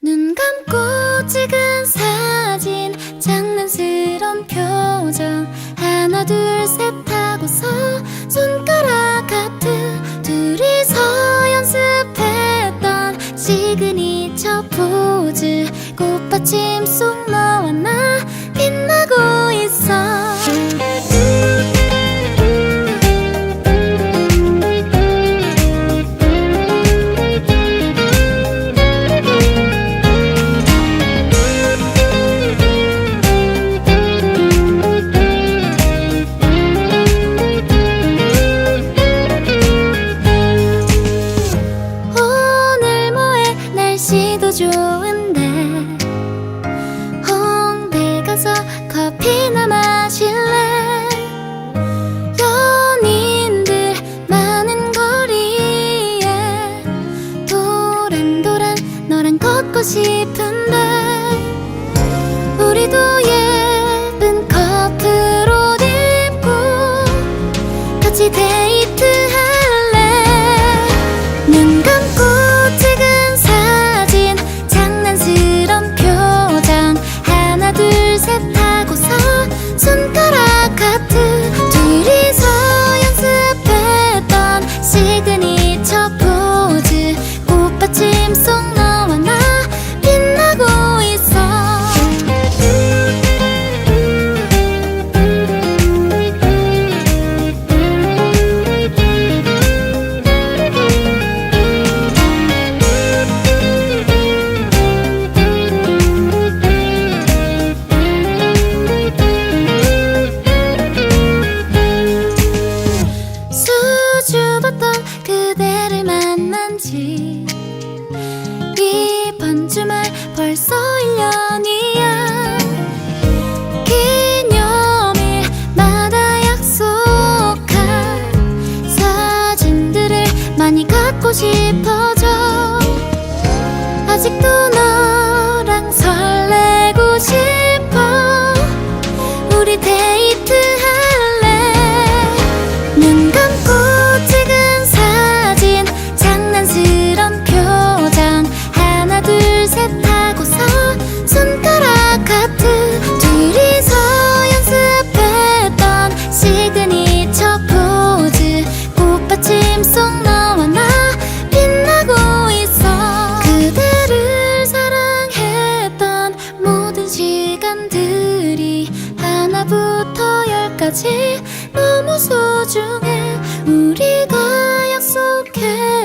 눈 감고 찍은 사진 장난스런 표정. 하나 둘 셋 하고서 손가락 같은 둘이서 연습했던 시그니처 포즈. 꽃받침 속 너와 나 싶은 이번 주말 벌써 1년이 속 너와 나 빛나고 있어. 그대를 사랑했던 모든 시간들이 하나부터 열까지 너무 소중해. 우리가 약속해.